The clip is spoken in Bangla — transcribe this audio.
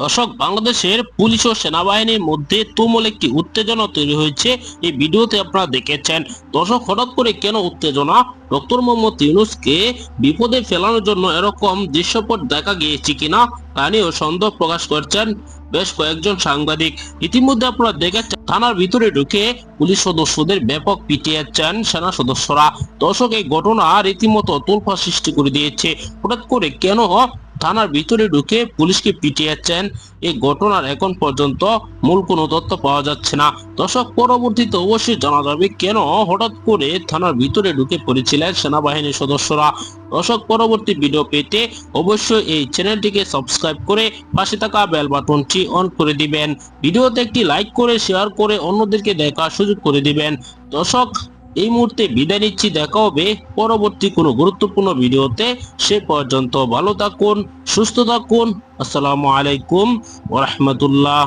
দর্শক, বাংলাদেশের পুলিশ ও সেনাবাহিনীর মধ্যে তুমুল একটি উত্তেজনা তৈরি হয়েছে। এই ভিডিওতে আপনারা দেখেছেন, দর্শক, হঠাৎ করে কেন উত্তেজনা? ডক্টর মোহাম্মদ ইউনুসকে বিপদে ফেলানোর জন্য এরকম দৃশ্যপট দেখা গিয়েছে কিনা তা নিয়েও সন্দেহ প্রকাশ করছেন বেশ কয়েকজন সাংবাদিক। ইতিমধ্যে আপনারা দেখেছেন, থানার ভিতরে ঢুকে পুলিশ সদস্যদের ব্যাপক পিটিয়েছেন সেনা সদস্যরা। দর্শক, এই ঘটনা রীতিমতো তোলফা সৃষ্টি করে দিয়েছে। হঠাৎ করে কেন থানার ভিতরে ঢুকে পুলিশকে পিটিয়েছেন। এই ঘটনার এখন পর্যন্ত মূল কোনো তথ্য পাওয়া যাচ্ছে না। দর্শক, পরবর্তীতে অবশ্যই জানা যাবে কেন হঠাৎ করে থানার ভিতরে ঢুকে পড়েছিলেন সেনাবাহিনীর সদস্যরা। দর্শক, পরবর্তী ভিডিও পেতে অবশ্যই এই চ্যানেলটিকে সাবস্ক্রাইব করে পাশে থাকা বেল বাটনটি অন করে দিবেন। ভিডিওতে একটি লাইক করে, শেয়ার করে অন্যদেরকে দেখার সুযোগ করে দিবেন। দর্শক এই মুহূর্তে বিদায় নিচ্ছি, দেখা হবে পরবর্তী কোনো গুরুত্বপূর্ণ ভিডিওতে। সে পর্যন্ত ভালো থাকুন, সুস্থ থাকুন। আসসালামু আলাইকুম ওরহমতুল্লাহ